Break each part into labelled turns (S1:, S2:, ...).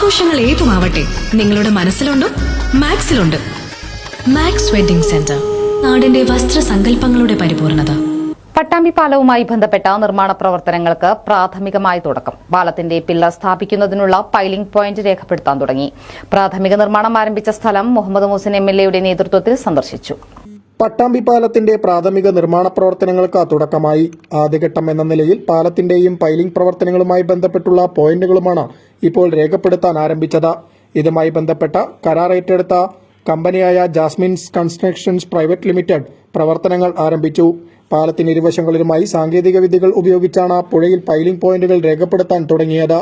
S1: ആഘോഷങ്ങൾ ഏതുമാവട്ടെ നിങ്ങളുടെ മനസ്സിലുണ്ടോ മാക്സിലുണ്ട്. മാക്സ് വെഡിംഗ് സെന്റർ നാടിന്റെ വസ്ത്രസങ്കല്പങ്ങളുടെ പരിപൂർണത.
S2: പട്ടാമ്പി പാലവുമായി ബന്ധപ്പെട്ട നിർമ്മാണ പ്രവർത്തനങ്ങൾക്ക് പ്രാഥമികമായി തുടക്കം. പാലത്തിന്റെ പില്ലർ സ്ഥാപിക്കുന്നതിനുള്ള പൈലിംഗ് പോയിന്റ് രേഖപ്പെടുത്താൻ തുടങ്ങി. പ്രാഥമിക നിർമ്മാണം ആരംഭിച്ച സ്ഥലം മുഹമ്മദ് മൂസിൻ എം നേതൃത്വത്തിൽ സന്ദർശിച്ചു.
S3: പട്ടാമ്പി പാലത്തിന്റെ പ്രാഥമിക നിർമ്മാണ പ്രവർത്തനങ്ങൾക്ക് തുടക്കമായി. ആദ്യഘട്ടം എന്ന നിലയിൽ പാലത്തിന്റെയും പൈലിംഗ് പ്രവർത്തനങ്ങളുമായി ബന്ധപ്പെട്ടുള്ള പോയിന്റുകളുമാണ് ഇപ്പോൾ രേഖപ്പെടുത്താൻ ആരംഭിച്ചത്. ഇതുമായി ബന്ധപ്പെട്ട കരാർ ഏറ്റെടുത്ത കമ്പനിയായ ജാസ്മിൻസ് കൺസ്ട്രക്ഷൻസ് പ്രൈവറ്റ് ലിമിറ്റഡ് പ്രവർത്തനങ്ങൾ ആരംഭിച്ചു. പാലത്തിന് ഇരുവശങ്ങളിലുമായി സാങ്കേതിക വിദ്യകൾ ഉപയോഗിച്ചാണ് പുഴയിൽ പൈലിംഗ് പോയിന്റുകൾ രേഖപ്പെടുത്താൻ തുടങ്ങിയത്.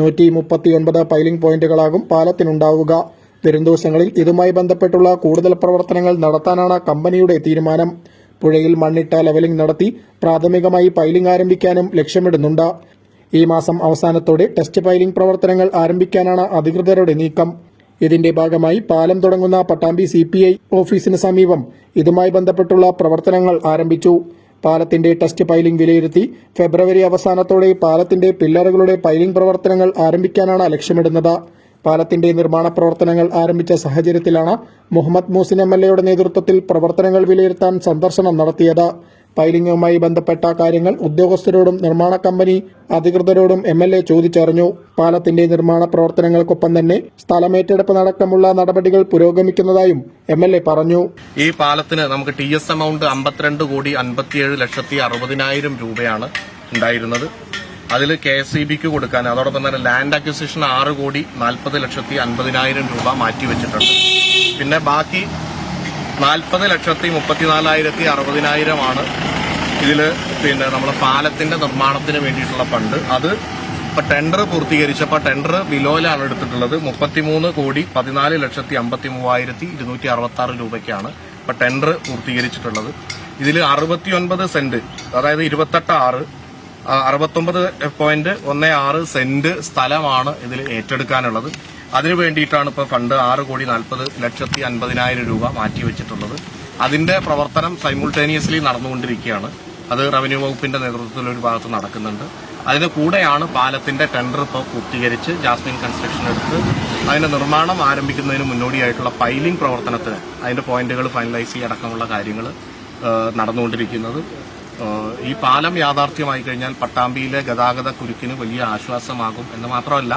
S3: നൂറ്റി മുപ്പത്തിയൊൻപത് പൈലിംഗ് പോയിന്റുകളാകും പാലത്തിനുണ്ടാവുക. വരും ദിവസങ്ങളിൽ ഇതുമായി ബന്ധപ്പെട്ടുള്ള കൂടുതൽ പ്രവർത്തനങ്ങൾ നടത്താനാണ് കമ്പനിയുടെ തീരുമാനം. പുഴയിൽ മണ്ണിട്ട ലെവലിംഗ് നടത്തി പ്രാഥമികമായി പൈലിംഗ് ആരംഭിക്കാനും ലക്ഷ്യമിടുന്നുണ്ട്. ഈ മാസം അവസാനത്തോടെ ടെസ്റ്റ് പൈലിംഗ് പ്രവർത്തനങ്ങൾ ആരംഭിക്കാനാണ് അധികൃതരുടെ നീക്കം. ഇതിന്റെ ഭാഗമായി പാലം തുടങ്ങുന്ന പട്ടാമ്പി സി പി ഐ ഓഫീസിന് സമീപം ഇതുമായി ബന്ധപ്പെട്ടുള്ള പ്രവർത്തനങ്ങൾ ആരംഭിച്ചു. പാലത്തിന്റെ ടെസ്റ്റ് പൈലിംഗ് വിലയിരുത്തി ഫെബ്രുവരി അവസാനത്തോടെ പാലത്തിന്റെ പില്ലറുകളുടെ പൈലിംഗ് പ്രവർത്തനങ്ങൾ ആരംഭിക്കാനാണ് ലക്ഷ്യമിടുന്നത്. പാലത്തിന്റെ നിർമ്മാണ പ്രവർത്തനങ്ങൾ ആരംഭിച്ച സാഹചര്യത്തിലാണ് മുഹമ്മദ് മൂസിൻ എം എൽ എയുടെ നേതൃത്വത്തിൽ പ്രവർത്തനങ്ങൾ വിലയിരുത്താൻ സന്ദർശനം നടത്തിയത്. പൈലിംഗുമായി ബന്ധപ്പെട്ട കാര്യങ്ങൾ ഉദ്യോഗസ്ഥരോടും നിർമ്മാണ കമ്പനി അധികൃതരോടും എം എൽ എ ചോദിച്ചറിഞ്ഞു. പാലത്തിന്റെ നിർമ്മാണ പ്രവർത്തനങ്ങൾക്കൊപ്പം തന്നെ സ്ഥലമേറ്റെടുപ്പ് നടക്കമുള്ള നടപടികൾ പുരോഗമിക്കുന്നതായും എം എൽ എ പറഞ്ഞു.
S4: ഈ പാലത്തിന് നമുക്ക് ടി എസ് എമൗണ്ട് അമ്പത്തിരണ്ട് കോടി അൻപത്തിയേഴ് ലക്ഷത്തി അറുപതിനായിരം രൂപയാണ് ഉണ്ടായിരുന്നത്. അതിൽ കെ എസ് ഇ ബിക്ക് കൊടുക്കാൻ അതോടൊപ്പം തന്നെ ലാൻഡ് അക്വിസിഷൻ ആറ് കോടി നാൽപ്പത് ലക്ഷത്തി അൻപതിനായിരം രൂപ മാറ്റിവെച്ചിട്ടുണ്ട് പിന്നെ ബാക്കി നാൽപ്പത് ലക്ഷത്തി മുപ്പത്തിനാലായിരത്തി അറുപതിനായിരമാണ് ഇതിൽ പിന്നെ നമ്മുടെ പാലത്തിന്റെ നിർമ്മാണത്തിന് വേണ്ടിയിട്ടുള്ള ഫണ്ട്. അത് ഇപ്പൊ ടെൻഡർ പൂർത്തീകരിച്ചപ്പോൾ ടെൻഡർ ബിലോയിലാണ് എടുത്തിട്ടുള്ളത്. മുപ്പത്തിമൂന്ന് കോടി പതിനാല് ലക്ഷത്തി അമ്പത്തി മൂവായിരത്തി ഇരുന്നൂറ്റി അറുപത്തി ആറ് രൂപയ്ക്കാണ് ഇപ്പൊ ടെൻഡർ പൂർത്തീകരിച്ചിട്ടുള്ളത്. ഇതിൽ അറുപത്തിയൊൻപത് സെന്റ് അതായത് ഇരുപത്തെട്ട് ആറ് അറുപത്തൊമ്പത് പോയിന്റ് ഒന്ന് ആറ് സെന്റ് സ്ഥലമാണ് ഇതിൽ ഏറ്റെടുക്കാനുള്ളത്. അതിനു വേണ്ടിയിട്ടാണ് ഇപ്പോൾ ഫണ്ട് ആറ് കോടി നാൽപ്പത് ലക്ഷത്തി അൻപതിനായിരം രൂപ മാറ്റിവെച്ചിട്ടുള്ളത് അതിന്റെ പ്രവർത്തനം സൈമുൾട്ടേനിയസ്ലി നടന്നുകൊണ്ടിരിക്കുകയാണ്. അത് റവന്യൂ വകുപ്പിന്റെ നേതൃത്വത്തിൽ ഒരു ഭാഗത്ത് നടക്കുന്നുണ്ട്. അതിന് കൂടെയാണ് പാലത്തിന്റെ ടെൻഡർ ഇപ്പോൾ പൂർത്തീകരിച്ച് ജാസ്മിൻ കൺസ്ട്രക്ഷൻ എടുത്ത് അതിന്റെ നിർമ്മാണം ആരംഭിക്കുന്നതിന് മുന്നോടിയായിട്ടുള്ള പൈലിംഗ് പ്രവർത്തനത്തിന് അതിന്റെ പോയിന്റുകൾ ഫൈനലൈസ് ചെയ്യടക്കമുള്ള കാര്യങ്ങൾ നടന്നുകൊണ്ടിരിക്കുന്നത്. ഈ പാലം യാഥാർത്ഥ്യമായി കഴിഞ്ഞാൽ പട്ടാമ്പിയിലെ ഗതാഗത കുരുക്കിന് വലിയ ആശ്വാസമാകും എന്ന് മാത്രമല്ല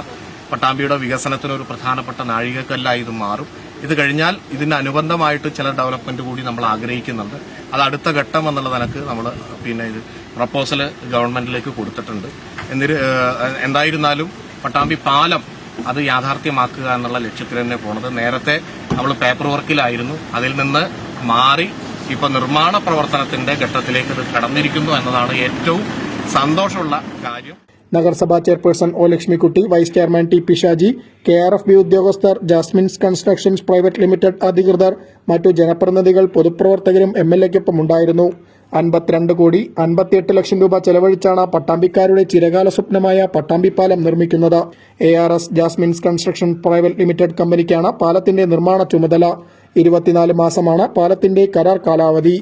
S4: പട്ടാമ്പിയുടെ വികസനത്തിന് ഒരു പ്രധാനപ്പെട്ട നാഴികക്കല്ലായി ഇത് മാറും. ഇത് കഴിഞ്ഞാൽ ഇതിന് അനുബന്ധമായിട്ട് ചില ഡെവലപ്മെന്റ് കൂടി നമ്മൾ ആഗ്രഹിക്കുന്നുണ്ട്. അത് അടുത്ത ഘട്ടം എന്നുള്ള നിലയ്ക്ക് നമ്മൾ പിന്നെ ഇത് പ്രപ്പോസൽ ഗവൺമെന്റിലേക്ക് കൊടുത്തിട്ടുണ്ട്. എന്നിട്ട് എന്തായിരുന്നാലും പട്ടാമ്പി പാലം അത് യാഥാർത്ഥ്യമാക്കുക എന്നുള്ള ലക്ഷ്യത്തിൽ തന്നെ പോണത്. നേരത്തെ നമ്മൾ പേപ്പർ വർക്കിലായിരുന്നു. അതിൽ നിന്ന് മാറി ഇപ്പൊ നിർമ്മാണ പ്രവർത്തനത്തിന്റെ ഘട്ടത്തിലേക്ക് ഇത് കടന്നിരിക്കുന്നു എന്നതാണ് ഏറ്റവും സന്തോഷമുള്ള കാര്യം.
S3: നഗരസഭാ chairperson O Lakshmikutty vice chairman T P Shaji K R F B ഉദ്യോഗസ്ഥർ ജാസ്മിൻസ് കൺസ്ട്രക്ഷൻസ് പ്രൈവറ്റ് ലിമിറ്റഡ് അധികൃതർ മറ്റു ജനപ്രതിനിധികൾ പൊതുപ്രവർത്തകരും എം എൽ എക്കൊപ്പം ഉണ്ടായിരുന്നു. അൻപത്തിരണ്ട് കോടി അൻപത്തിയെട്ട് ലക്ഷം രൂപ ചെലവഴിച്ചാണ് പട്ടാമ്പിക്കാരുടെ ചിരകാല സ്വപ്നമായ പട്ടാമ്പിപ്പാലം നിർമ്മിക്കുന്നത്. A R S Jasmine's construction private limited കമ്പനിക്കാണ് പാലത്തിന്റെ നിർമ്മാണ ചുമതല. ഇരുപത്തിനാല് മാസമാണ് പാലത്തിന്റെ കരാർ കാലാവധി.